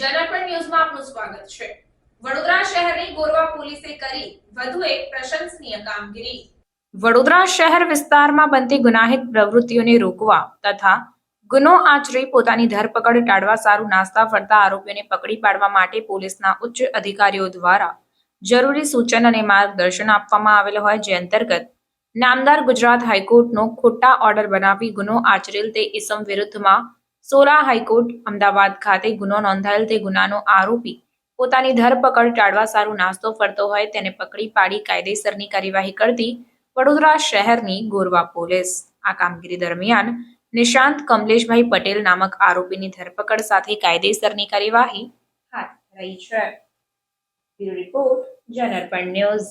જનપણ ન્યૂઝમાં આપનું સ્વાગત છે. વડોદરા શહેરની ગોરવા પોલીસે કરી વધુ એક પ્રશંસનીય કામગીરી. વડોદરા શહેર વિસ્તારમાં બનતી ગુનાહિત પ્રવૃત્તિઓને રોકવા તથા ગુનો આચરી પોતાની ધરપકડ ટાળવા સારું નાસ્તા ફરતા આરોપીઓને પકડી પાડવા માટે પોલીસના ઉચ્ચ અધિકારીઓ દ્વારા જરૂરી સૂચન અને માર્ગદર્શન આપવામાં આવેલ હોય જે અંતર્ગત નામદાર ગુજરાત હાઈકોર્ટનો ખોટા ઓર્ડર બનાવી ગુનો આચરેલ તે ઇસમ વિરુદ્ધમાં સોલા હાઈકોર્ટ, અમદાવાદ ખાતે ગુનો નોંધાયેલ તે ગુનાનો આરોપી પોતાની ધરપકડ ટાળવા સારું નાસ્તો ફરતો હોય તેને પકડી પાડી કાયદેસરની કાર્યવાહી કરતી વડોદરા શહેરની ગોરવા પોલીસ. આ કામગીરી દરમિયાન નિશાંત કમલેશભાઈ પટેલ નામક આરોપીની ધરપકડ સાથે કાયદેસરની કાર્યવાહી હાથ ધરાઈ છે. રિપોર્ટ, જનરપણ ન્યૂઝ.